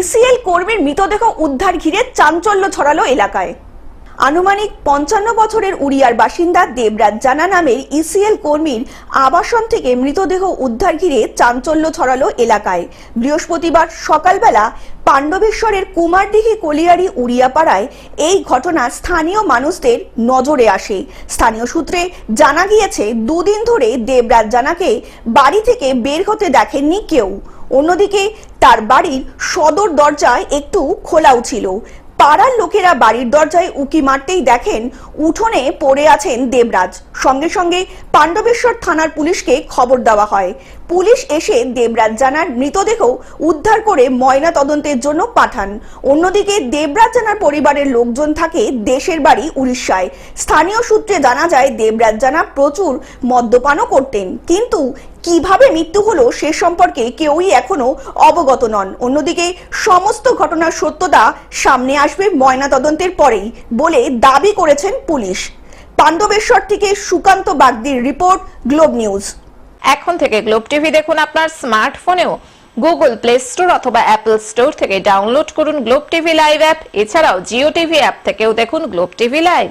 ECL কর্মীর মৃতদেহ উদ্ধার ঘিরে চাঞ্চল্য ছড়ালো এলাকায়। আনুমানিক পঞ্চান্ন বছরের উড়িয়ার বাসিন্দা দেবরাজ জানা নামের ইসিএল কর্মীর আবাসন থেকে মৃতদেহ উদ্ধার ঘিরে চাঞ্চল্য ছড়ালো এলাকায়। বৃহস্পতিবার সকালবেলা পাণ্ডবেশ্বরের কুমারদিঘি কলিয়ারি উড়িয়াপাড়ায় এই ঘটনা স্থানীয় মানুষদের নজরে আসে। স্থানীয় সূত্রে জানা গিয়েছে, দুদিন ধরে দেবরাজ জানাকে বাড়ি থেকে বের হতে দেখেননি কেউ। অন্যদিকে তার বাড়ির সদর দরজায় একটু খোলাও ছিল। পাড়ার লোকেরা বাড়ির দরজায় উকি মারতেই দেখেন উঠোনে পড়ে আছেন দেবরাজ। সঙ্গে সঙ্গে পাণ্ডবেশ্বর থানার পুলিশকে খবর দেওয়া হয়। পুলিশ এসে দেবরাজ জানার মৃতদেহ উদ্ধার করে ময়না তদন্তের জন্য পাঠান। অন্যদিকে দেবরাজ জানার পরিবারের লোকজন থাকে দেশের বাড়ি উড়িষ্যায়। স্থানীয় সূত্রে জানা যায়, দেবরাজ জানা প্রচুর মদ্যপানও করতেন। কিন্তু কীভাবে মৃত্যু হলো সে সম্পর্কে কেউই এখনও অবগত নন। অন্যদিকে সমস্ত ঘটনার সত্যতা সামনে আসবে ময়না তদন্তের পরেই বলে দাবি করেছেন পুলিশ। পাণ্ডবেশ্বর থেকে সুকান্ত বাগদির রিপোর্ট, গ্লোব নিউজ। এখন থেকে গ্লোব টিভি দেখুন আপনার স্মার্টফোনেও। গুগল প্লে স্টোর অথবা অ্যাপল স্টোর থেকে ডাউনলোড করুন গ্লোব টিভি লাইভ অ্যাপ। এছাড়াও জিও টিভি অ্যাপ থেকেও দেখুন গ্লোব টিভি লাইভ।